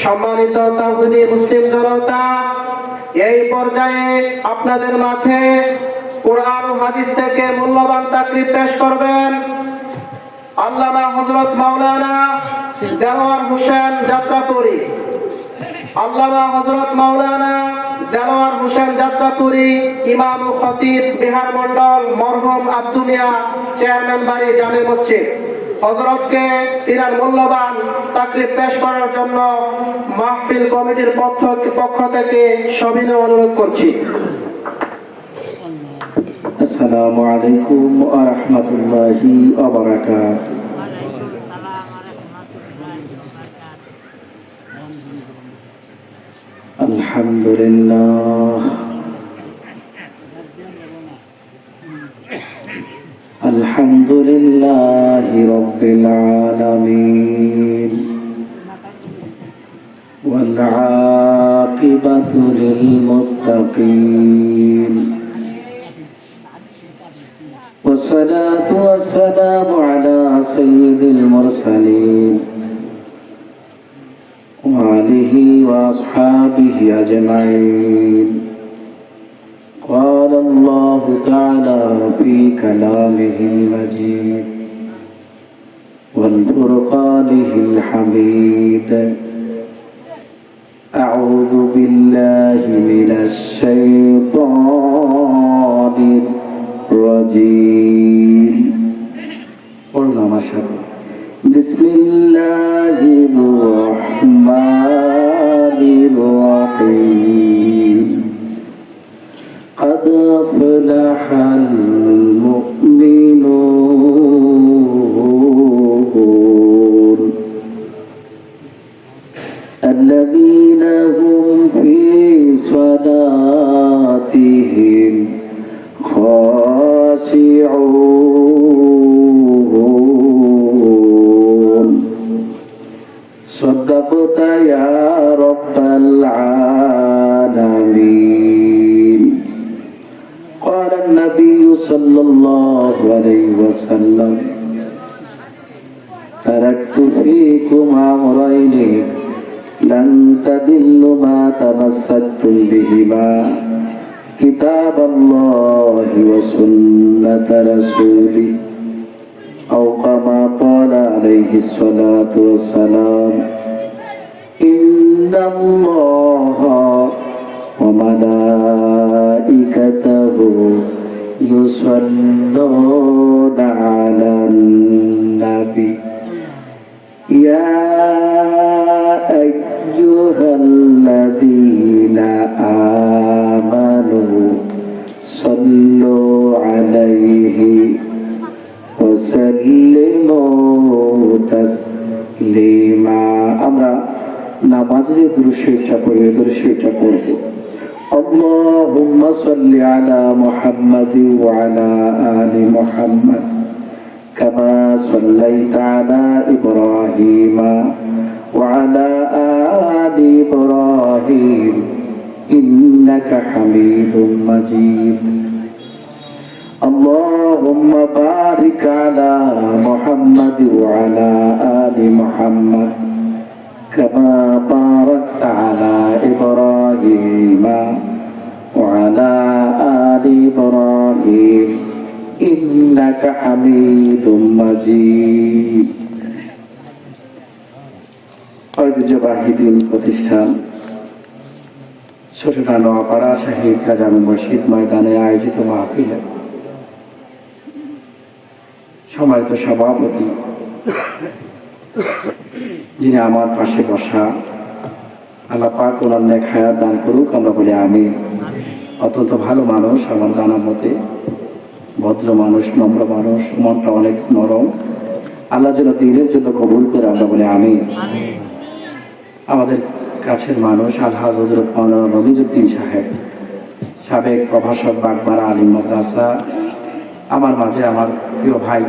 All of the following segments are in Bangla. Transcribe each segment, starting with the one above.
সম্মানিত তাহুদি মুসলিম জনতা, এই পর্যায়ে আপনাদের মাঝে কোরআন হাদিস থেকে মূল্যবান তাকরির পেশ করবেন। আল্লামা হযরত মাওলানা দেওয়ার হোসেন যাত্রাপুরী। আল্লামা হযরত মাওলানা দেওয়ার হোসেন যাত্রাপুরী, ইমাম ও খতিব বিহার মন্ডল মরহুম আব্দু মিয়া চেয়ারম্যান বাড়ি জামে মসজিদ। হজরতকে তিনার মূল্যবান তাকরির পেশ করার জন্য মাহফিল কমিটির পক্ষ পক্ষ থেকে সবিনয় অনুরোধ করছি السلام عليكم ورحمة الله وبركاته الحمد لله الحمد لله رب العالمين. والعاقبة للمتقين. والصلاة والسلام على سيد المرسلين. وآله وأصحابه أجمعين. قال الله تعالى في كلامه المجيد. والفرقانه الحميد. أعوذ بالله من الشيطان الرجيم. قلنا ما شاء الله. بسم الله الرحمن لن تضلوا ما تمسكتم بهما كتاب الله وسنة رسوله أو كما قال عليه الصلاة والسلام إن الله وملائكته يصلون على آمنوا صلوا عليه وسلموا تسليما আমরা নামাজে যে দৃশ্যটা পড়ি ওই দৃশ্যটা পড়ব اللهم صل على محمد وعلى آل محمد كما صليت على إبراهيم وعلى آل إبراهيم إنك حميد مجيد اللهم بارك على محمد وعلى آل محمد كما باركت على إبراهيم وعلى آل إبراهيم إنك حميد مجيد ঐতিহ্যবাহী দিন প্রতিষ্ঠান ছোটনা নোয়াপাড়া শাহিদ কাজামি মসজিদ ময়দানে আয়োজিত মাহফিলে। সম্মানিত সভাপতি যিনি আমার পাশে বসা আল্লাহ পাক ওনার নেক হায়াত দান করুক আমরা বলি আমি অত্যন্ত ভালো মানুষ আমার জানার মতে ভদ্র মানুষ নম্র মানুষ মনটা অনেক নরম। আল্লাহ যেন দিনের জন্য কবুল করে আমরা বলি আমি আমাদের কাছের মানুষ আলহাজ হজরত রবিজুদ্দিন সাহেব, সাবেক প্রভাষক বাগমারা আলিম মাদ্রাসা, আমার মাঝে আমার প্রিয় ভাই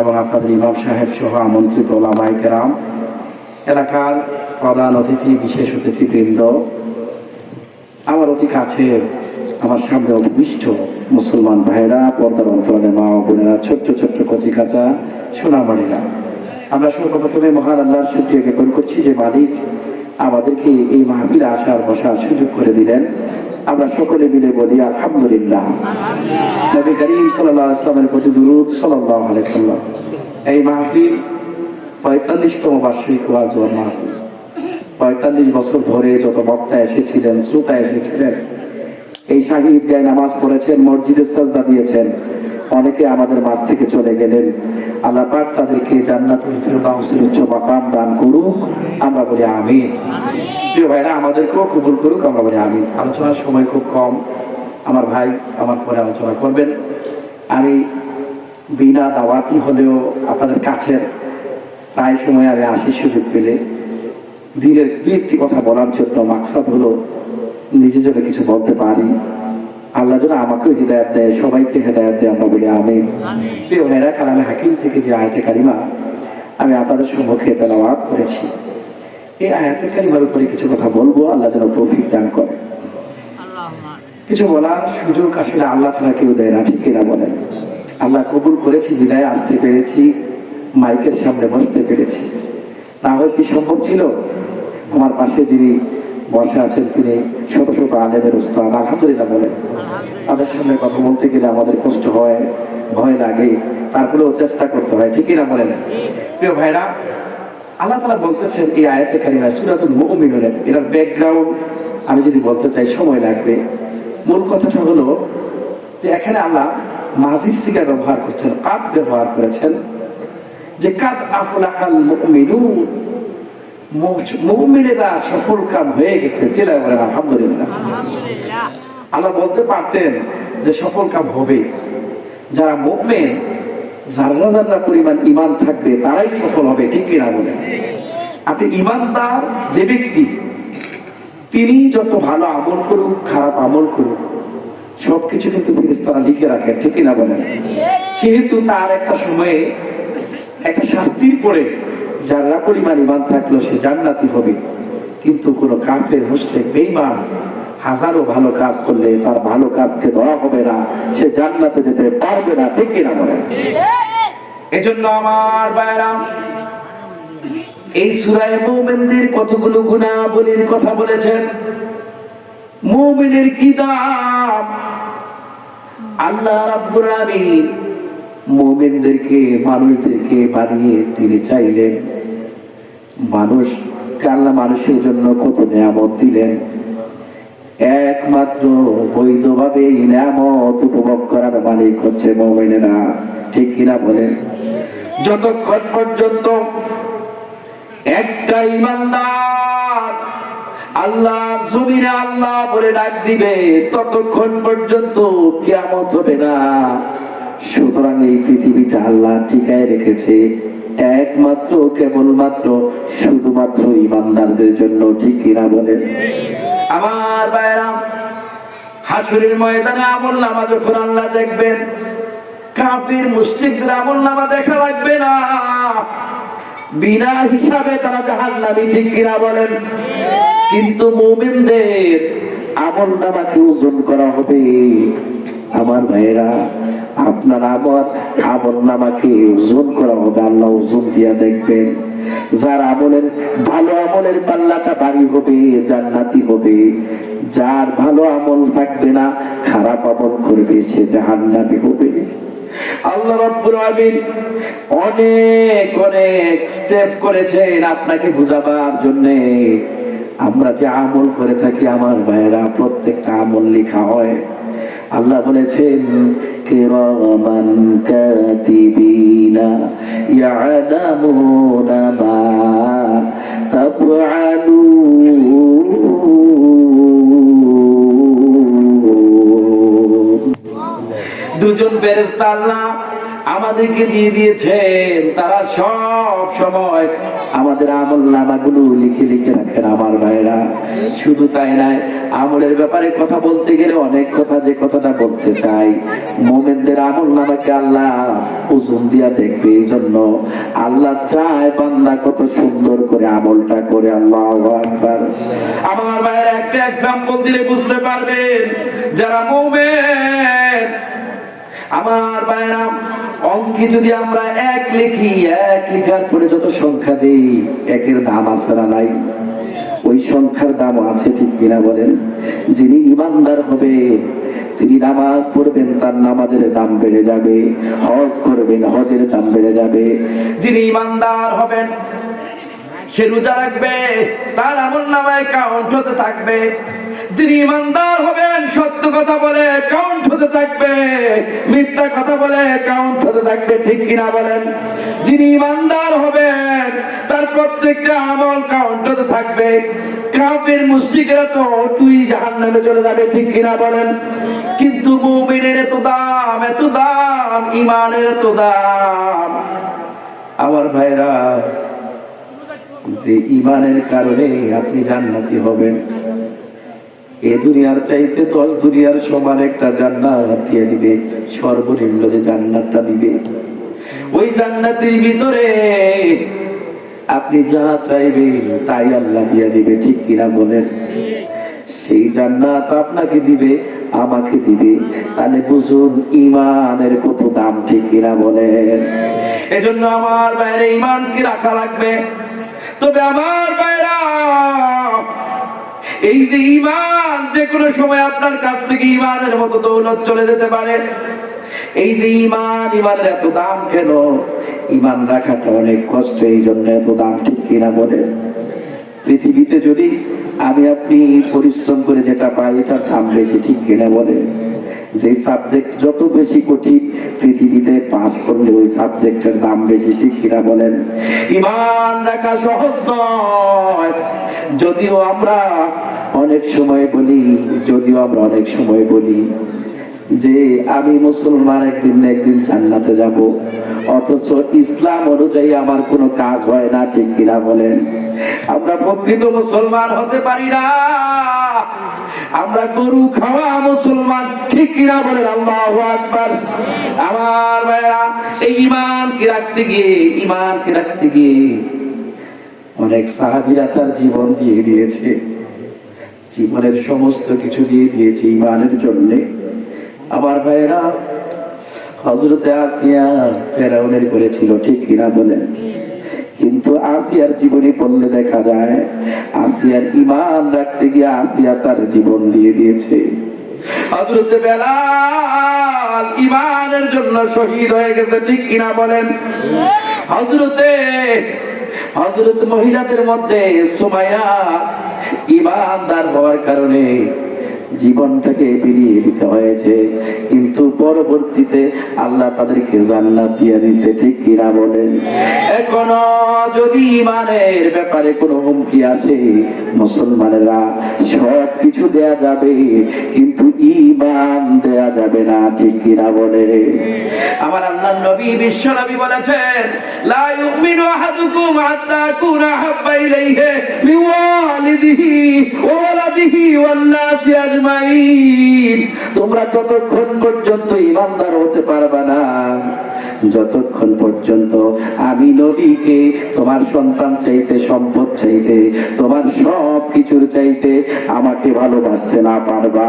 এবং আপনাদের ইমাম সাহেব সহ আমন্ত্রিত ওলামাই কেরাম, এলাকার প্রধান অতিথি, বিশেষ অতিথিবৃন্দ, আমার অতি কাছে আমার সামনে অভিষ্ট মুসলমান ভাইরা পর্দার অন্তরালে মা বোনেরা, ছোট্ট ছোট্ট কচি কাঁচা সোনামারিরা আমরা সর্বপ্রথমে মহান আল্লাহর জ্ঞাপন করছি যে মালিক আমাদেরকে এই মাহফিলে আসার, বসার সুযোগ করে দিলেন। আমরা সকলে মিলে বলি, আলহামদুলিল্লাহ। আসলামের প্রতি দুরুদ সাল্লাহ এই মাহফিল পঁয়তাল্লিশতম বার্ষিক মাহফিল। পঁয়তাল্লিশ বছর ধরে যত বক্তা এসেছিলেন, শ্রোতা এসেছিলেন, এই শাহী ঈদগায় নামাজ পড়েছেন মসজিদের সাজদা দিয়েছেন। অনেকে আমাদের মাঝ থেকে চলে গেলেন। আল্লাহ পাক তাদেরকে জান্নাতুল ফিরদাউসের উচ্চ মাকাম দান করুক। আমরা বলি আমিন। প্রিয় ভাইরা আমাদেরকেও কবুল করুক আমরা বলি আমিন। আলোচনার সময় খুব কম। আমার ভাই আমার পরে আলোচনা করবেন। আমি বিনা দাওয়াতি হলেও আপনাদের কাছের প্রায় সময় আমি আসি সুযোগ পেলে। দিনের দু একটি কথা বলার জন্য মাকসাদ হলো নিজে যেন কিছু বলতে পারি। আল্লাহ যেন আমাকেও হৃদায়ত দেয় সবাইকে হৃদায়ত দেয় আমরা বলি আমি প্রিয় কালামে হাকিম থেকে যে আয়তে কারিমা আমি আপনাদের সম্মুখে তেলাওয়াত করেছি। এই আয়াতে কারিমার উপরে কিছু কথা বলব আল্লাহ যেন তৌফিক দান করে। কিছু বলার সুযোগ আসলে আল্লাহ ছাড়া কেউ দেয় না ঠিক কিনা বলেন? আল্লাহ কবুল করেছি বিদায় আসতে পেরেছি মাইকের সামনে বসতে পেরেছি। না হয় কি সম্ভব ছিল? আমার পাশে যিনি বসে আছেন তিনি শত শত আলেমের উস্তাদ, আলহামদুলিল্লাহ বলেন। তাদের সামনে কথা বলতে গেলে আমাদের কষ্ট হয়, ভয় লাগে, তারপরেও চেষ্টা করতে হয়, ঠিকই না বলেন? প্রিয় ভাইরা, আল্লাহ তালা বলতেছেন এই আয়াতে কারিমা সুরাতুল এটার ব্যাকগ্রাউন্ড আমি যদি বলতে চাই, সময় লাগবে। মূল কথাটা হলো যে এখানে আল্লাহ মাজির সিগা ব্যবহার করছেন, কাদ ব্যবহার করেছেন, যে কাদ আফলাহাল মুমিনুন। মুমিনেরা সফল কাম হয়ে গেছে। জেলায় বলেন আলহামদুলিল্লাহ। আল্লাহ বলতে পারতেন যে সফল কাম হবে। যারা মুমিন পরিমাণ ইমান থাকবে তারাই সফল হবে ঠিক কিনা বলে আপনি ইমানদার যে ব্যক্তি তিনি যত ভালো আমল করুক খারাপ আমল করুক সবকিছু কিন্তু ফেরেশতারা লিখে রাখে ঠিক কিনা বলেন? সেহেতু তার একটা সময়ে একটা শাস্তির পরে যারা পরিমাণ ইমান থাকল সে জান্নাতি হবে। কিন্তু কোন কাফের মুসলিম বেইমান হাজারো ভালো কাজ করলে তার ভালো কাজকে ধরা হবে না। সে জান্নাতে যেতে পারবে না, ঠিক কিনা বলেন? এজন্য আমার ভাইরা এই সুরায় মৌমেনদের কতগুলো গুণাবলীর কথা বলেছেন? মুমিনের কি দাম? আল্লাহ রাব্বুল আলামিন মুমিনদেরকে, মানুষদেরকে বানিয়ে তিনি চাইলেন। মানুষ আল্লাহ মানুষের জন্য কত নিয়ামত দিলেন? একমাত্র বৈধভাবে নিয়ামত উপভোগ করার মালিক হচ্ছে মোমেনেরা। ঠিক কিনা বলেন? যতক্ষণ পর্যন্ত একটা ইমানদার আল্লাহ জমিনে আল্লাহ বলে ডাক দিবে, ততক্ষণ পর্যন্ত কিয়ামত হবে না। সুতরাং এই পৃথিবীটা আল্লাহ ঠিকায় রেখেছে। একমাত্র, কেবলমাত্র, শুধুমাত্র ইমানদারদের জন্য, ঠিক কিনা বলেন? আমার বাইরা হাসুরের ময়দানে আমল নামা যখন আল্লাহ দেখবেন কাপির মুসলিমদের আমল নামা দেখা লাগবে না। বিনা হিসাবে তারা জাহান নামি ঠিক কিনা বলেন? কিন্তু মোমিনদের আমল নামাকে ওজন করা হবে। আমার ভাইয়েরা আপনার আমার আমল নামাকে ওজন করা হবে, আল্লাহ ওজন দিয়া দেখবেন। যার আমলের, ভালো আমলের পাল্লাটা বাড়ি হবে, জান্নাতি হবে। যার ভালো আমল থাকবে না, খারাপ আমল করবে, সে জাহান্নাবি হবে। আল্লাহ রাব্বুল আলামিন অনেক অনেক স্টেপ করেছেন আপনাকে বুঝাবার জন্য। আমরা যে আমল করে থাকি, আমার ভাইয়েরা প্রত্যেকটা আমল লেখা হয়। আল্লাহ বলেছেন কিরামান কাতিবিনা ইয়ালামুনা মা তাফআলুন দুজন ফেরেশতা আল্লাহ আমাদেরকে দিয়ে দিয়েছেন, তারা সব সময় আমাদের আমল নামাগুলো লিখে লিখে রাখেন আমার ভাইরা শুধু তাই নয়, আমলের ব্যাপারে কথা বলতে গেলে অনেক কথা যে কথাটা বলতে চাই। মোমেনদের আমল নামাকে আল্লাহ ওজন দিয়া দেখবে এই জন্য আল্লাহ চায় বান্দা কত সুন্দর করে আমলটা করে, আল্লাহ আমার ভাইয়ের, একটা এক্সাম্পল দিলে বুঝতে পারবেন, যারা মোমেন, আমার ভাইরা অঙ্কে যদি আমরা এক লিখি, এক লেখার পরে যত সংখ্যা দেই, একের দাম আসে না নাই? ওই সংখ্যার দাম আছে ঠিক কিনা বলেন? যিনি ইমানদার হবে, তিনি নামাজ পড়বেন, তার নামাজের দাম বেড়ে যাবে, হজ করবেন, হজের দাম বেড়ে যাবে। যিনি ইমানদার হবেন, সে রোজা রাখবে, তার আমল নামায় কাউন্ট হতে থাকবে। যিনি ইমানদার হবেন, সত্য কথা বলে কাউন্ট হতে থাকবে। মিথ্যা কথা বলে কাউন্ট হতে থাকবে, ঠিক কিনা বলেন? যিনি ইমানদার হবেন, তার প্রত্যেকটা আমল কাউন্ট হতে থাকবে। কাপের মুষ্টিকেরা তো তুই জাহান নামে চলে যাবে, ঠিক কিনা বলেন? কিন্তু মুমিনের এত দাম এত দাম ইমানের এত দাম। আমার ভাইরা, যে ইমানের কারণে আপনি জান্নাতি হবেন। এ দুনিয়ার চাইতে দশ দুনিয়ার সমান একটা জান্নাত দিবে। সর্বনিম্ন যে জান্নাতটা দিবে। ওই জান্নাতের ভিতরে আপনি যা চাইবেন তাই আল্লাহ দিয়ে দিবে, ঠিক কিনা বলেন? সেই জান্নাত আপনাকে দিবে, আমাকে দিবে। তাহলে বুঝুন ইমানের কত দাম, ঠিক কিনা বলেন? এজন্য আমার বাইরে ইমানকে রাখা লাগবে? তবে আমার বাইরা এই যে ইমান যে কোনো সময় আপনার কাছ থেকে ইমানের মতো দৌলত চলে যেতে পারে। এই যে ইমান, ইমানের এত দাম কেন? ইমান রাখাটা অনেক কষ্ট, এই জন্য এত দাম ঠিক কিনা বলে? পৃথিবীতে যদি আমি আপনি পরিশ্রম করে যেটা পাই, এটার দাম বেশি ঠিক কিনা বলে? যে সাবজেক্ট যত বেশি কঠিন, পৃথিবীতে পাস করলে ওই সাবজেক্টের দাম বেশি ঠিক কিনা বলেন? ইমান রাখা সহজ নয়। যদিও আমরা অনেক সময় বলি, যদিও আমরা অনেক সময় বলি যে, আমি মুসলমান একদিন না একদিন জান্নাতে যাব। অথচ ইসলাম অনুযায়ী আমার কোনো কাজ হয় না, ঠিক কিনা বলেন? আমরা প্রকৃত মুসলমান হতে পারি না। আমরা গরু খাওয়া মুসলমান, ঠিক কিনা বলেন? আমার এই ইমান কি রাখতে গিয়ে ইমান কে রাখতে গিয়ে অনেক সাহাবিরা তার জীবন দিয়ে দিয়েছে। জীবনের সমস্ত কিছু দিয়ে দিয়েছে ইমানের জন্যে। আমার ভাইয়েরা হজরতে আসিয়া ফেরাউনের করেছিল ঠিক কিনা বলেন? কিন্তু আসিয়ার জীবনী পড়লে দেখা যায়, আসিয়ার ইমান রাখতে গিয়ে আসিয়া তার জীবন দিয়ে দিয়েছে। হজরতে বেলাল ইমানের জন্য শহীদ হয়ে গেছে, ঠিক কিনা বলেন? হজরতে হজরত মহিলাদের মধ্যে সুমাইয়া ইমানদার হওয়ার কারণে জীবনটাকে বিলিয়ে দিতে হয়েছে। কিন্তু পরবর্তীতে আল্লাহ তাদেরকে জান্নাত দিয়ে দিচ্ছে ঠিক কিনা বলেন? এখনও যদি ইমানের ব্যাপারে কোনো হুমকি আসে, মুসলমানেরা সব কিছু দেয়া যাবে, কিন্তু ইমান দেয়া যাবে না, ঠিক কিনা বলে আমার আল্লাহ নবী, বিশ্ব নবী বলেছেন, লা ইউমিনু আহাদুকুম হাত্তা ওয়া ওয়ালাদিহি ওয়ান তোমরা ততক্ষণ পর্যন্ত ইমানদার হতে পারবে না। যতক্ষণ পর্যন্ত আমি নবীকে, তোমার সন্তান চাইতে, সম্পদ চাইতে, তোমার সব কিছুর চাইতে আমাকে ভালোবাসতে না পারবা।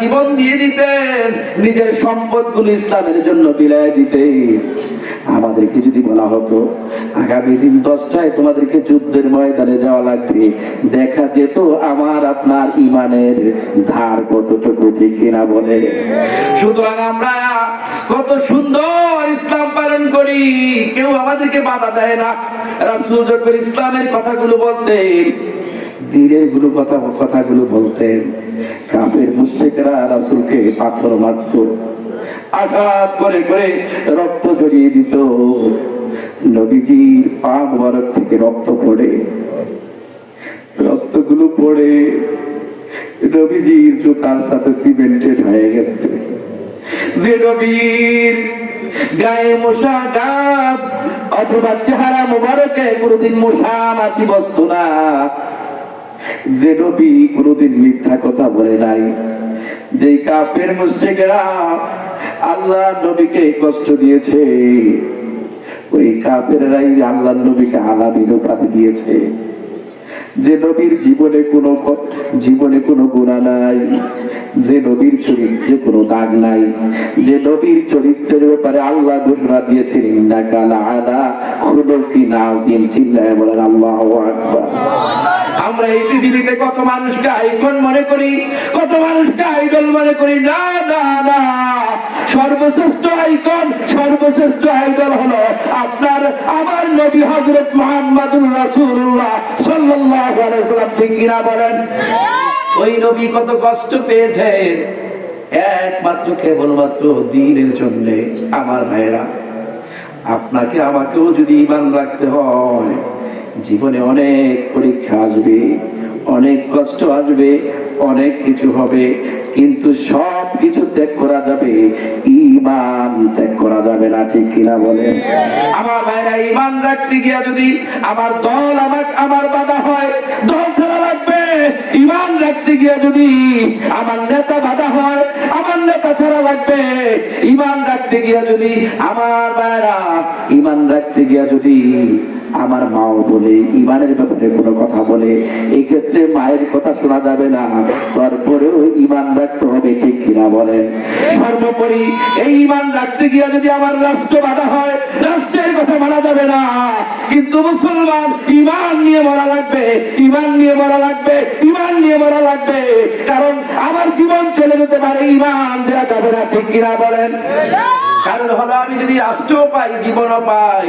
জীবন দিয়ে দিতেন, নিজের সম্পদগুলো ইসলামের জন্য বিলায় দিতে আমাদেরকে যদি বলা হতো, আগামী দিন দশটায় তোমাদেরকে যুদ্ধের ময়দানে যাওয়া লাগবে। দেখা যেত আমার আপনার ইমানের ধার কতটুকু, ঠিক কিনা বলে। সুতরাং আমরা কত সুন্দর ইসলাম পালন করি, কেউ আমাদেরকে বাধা দেয় না। রাসূল যখন ইসলামের কথাগুলো বলতেন, দিনেরগুলো কথা, কথাগুলো বলতেন, কাফের মুশ্রিকরা রাসুলকে পাথর মারত। আঘাত করে করে রক্ত জড়িয়ে দিত। নবীজির পা মোবারক থেকে রক্ত পড়ে। রক্তগুলো পড়ে, নবীজির জুতার সাথে সিমেন্টেড হয়ে গেছে। যে নবীর গায়ে মশা ডাব অথবা চেহারা মোবারকে কোনোদিন মশা মাছি বসত না। যে নবী কোনোদিন মিথ্যা কথা বলে নাই। যে কাপের মুশ্রিকেরা আল্লাহ নবীকে কষ্ট দিয়েছে। ওই কাফেরাই আল্লাহ নবীকে আলামিন উপাধি দিয়েছে। যে নবীর জীবনে কোনো জীবনে কোনো গুণা নাই, যে নবীর চরিত্রে কোনো দাগ নাই, যে নবীর চরিত্রের ব্যাপারে আল্লাহ ঘোষণা দিয়েছেন, ইন্নাকা লাআলা খুলুকিন আযীম চিল্লায় বলেন আল্লাহু আকবার। আমরা এই পৃথিবীতে কত মানুষকে আইকন মনে করি, কত মানুষকে আইডল মনে করি, না না না। সর্বশ্রেষ্ঠ আইকন, সর্বশ্রেষ্ঠ আইডল হলো আপনার, আমার নবী রাসূলুল্লাহ সাল্লাল্লাহু আলাইহি সাল্লাম ঠিক কিনা বলেন? ওই নবী কত কষ্ট পেয়েছেন একমাত্র কেবলমাত্র দিনের জন্য আমার ভাইরা আপনাকে আমাকেও যদি ইমান রাখতে হয়, জীবনে অনেক পরীক্ষা আসবে, অনেক কষ্ট আসবে, অনেক কিছু হবে। কিন্তু সব কিছু ত্যাগ করা যাবে ইমান ত্যাগ করা যাবে না, ঠিক কিনা বলে আমার ভাইরা ইমান রাখতে গিয়া যদি আমার দল আমার আমার বাধা হয়, দল ছাড়া লাগবে। ইমান রাখতে গিয়া যদি আমার নেতা বাধা হয়, আমার নেতা ছাড়া লাগবে। ইমান রাখতে গিয়া যদি, আমার ভাইরা ইমান রাখতে গিয়া যদি আমার মাও বলে, ইমানের ব্যাপারে কোনো কথা বলে এই ক্ষেত্রে মায়ের কথা শোনা যাবে না। তারপরেও ইমান রাখতে হবে, ঠিক কিনা বলে সর্বোপরি এই ইমান রাখতে গিয়া যদি আমার রাষ্ট্র বাধা হয়, রাষ্ট্রের কথা মানা যাবে না। কিন্তু মুসলমান ইমান নিয়ে মরা লাগবে, ইমান নিয়ে মরা লাগবে, ইমান নিয়ে মরা লাগবে। কারণ আমার জীবন চলে যেতে পারে ইমান দেওয়া যাবে না, ঠিক কিনা বলেন? কারণ হলো আমি যদি রাষ্ট্রও পাই, জীবনও পাই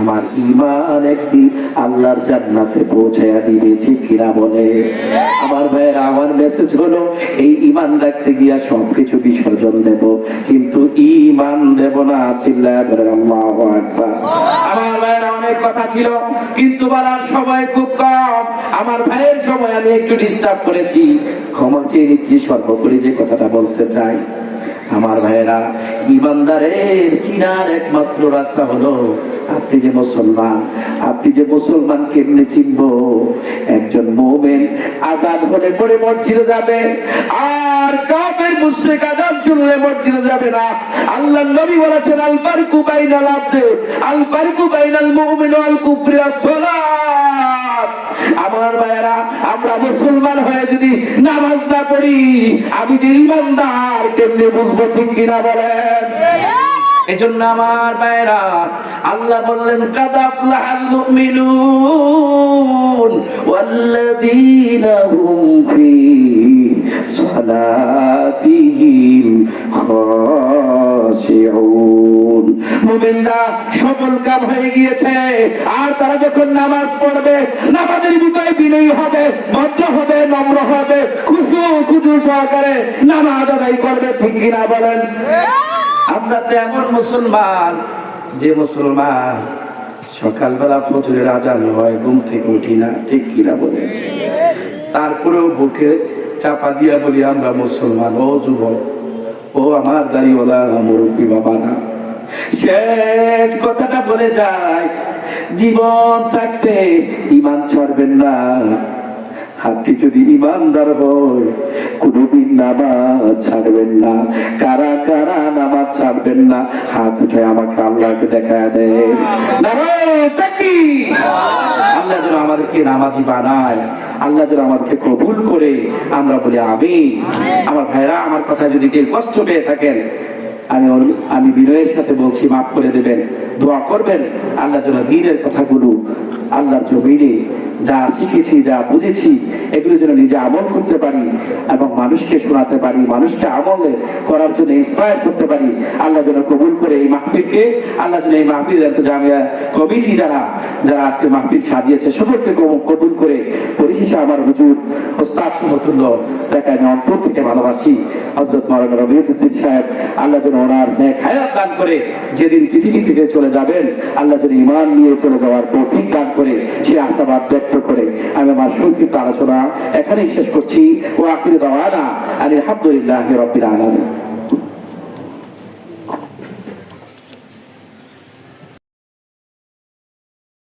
আমার ইমান একদিন আল্লাহর জান্নাতে পৌঁছায়া দিবে, ঠিক কিনা বলে? আমার ভাইয়ের, আমার মেসেজ হলো, এই ইমান রাখতে গিয়া সবকিছু বিসর্জন দেব, কিন্তু ইমান দেব না চিল্লায় আকবার। আমার ভাইয়ের, অনেক কথা ছিল, কিন্তু বলার সময় খুব কম। আমার ভাইয়ের সময় আমি একটু ডিস্টার্ব করেছি। ক্ষমা চেয়ে নিচ্ছি, সর্বোপরি যে কথাটা বলতে চাই। আমার ভাইয়েরা, ইমানদারের চিনার একমাত্র রাস্তা হলো, আপনি যে মুসলমান, আপনি যে মুসলমান কেমনে চিনব? একজন মোমেন আজাদ হলে পরে মসজিদে যাবে, আর কাফের মুশরিক আজাদ শুনলে মসজিদে যাবে না। আল্লাহ নবী বলেছেন, আল ফারকু বাইনাল আবদে, আল ফারকু বাইনাল মুমিন ওয়াল কুফরি সালাত আমার ভাইয়েরা, আমরা মুসলমান হয়ে যদি নামাজ না পড়ি, আমি যে ইমানদার, কেমনে বুঝব ঠিক কিনা বলেন? এজন্য আমার ভাইয়েরা, আল্লাহ বললেন, কাদাফলাহাল মুমিনরা সফল কাম হয়ে গিয়েছে। আর তারা যখন নামাজ পড়বে, নামাজের ভিতরে বিনয়ী হবে, ভদ্র হবে, নম্র হবে, খুশু খুশু সহকারে নামাজ আদায় করবে, ঠিক কিনা বলেন? আমরা তো এমন মুসলমান যে মুসলমান সকালবেলা ফজরের আজান হয়, ঘুম থেকে উঠি না, ঠিক কিনা বলে তারপরেও বুকে চাপা দিয়া বলি, আমরা মুসলমান, ও যুবক, ও আমার দাড়িওয়ালা মুরব্বী বাবারা শেষ কথাটা বলে যায়। জীবন থাকতে ইমান ছাড়বেন না। আপনি যদি ইমানদার হয়, কোনদিন নামাজ ছাড়বেন না। কারা কারা নামাজ ছাড়বেন না, হাত উঠে আমাকে আল্লাহকে দেখা দেয় আল্লাহ যেন আমাদেরকে নামাজি বানায়, আল্লাহ যেন আমাদেরকে কবুল করে। আমরা বলি আমি আমার ভাইরা, আমার কথা যদি কষ্ট পেয়ে থাকেন আমি আমি বিনয়ের সাথে বলছি, মাফ করে দেবেন। দোয়া করবেন। আল্লাহ যেন দিনের কথাগুলো আল্লাহর জমিনে যা শিখেছি, যা বুঝেছি, এগুলো যেন নিজে আমল করতে পারি এবং মানুষকে শোনাতে পারি, মানুষকে আমলে করার জন্য ইন্সপায়ার করতে পারি। আল্লাহ যেন কবুল করে এই মাহফিলকে, আল্লাহ যেন এই মাহফিল জামিয়া কমিটি যারা যারা আজকে মাহফিল সাজিয়েছে, সকলকে কবুল- কবুল করে পরিশেষে আমার হুজুর ওস্তাদ সমতুল্য, যাকে আমি অন্তর থেকে ভালোবাসি হজরত মারানা রবিউদ্দিন সাহেব। আল্লাহ যেন ওনার ন্যাক হায়াত দান করে যেদিন পৃথিবী থেকে চলে যাবেন, আল্লাহ যেন ইমান নিয়ে চলে যাওয়ার তৌফিক দান করে, সে আশাবাদ ব্যক্ত করে। আমি আমার সংক্ষিপ্ত আলোচনা এখানেই শেষ করছি। ও আখির দাওয়ানা আলহামদুলিল্লাহ রবিল আলমী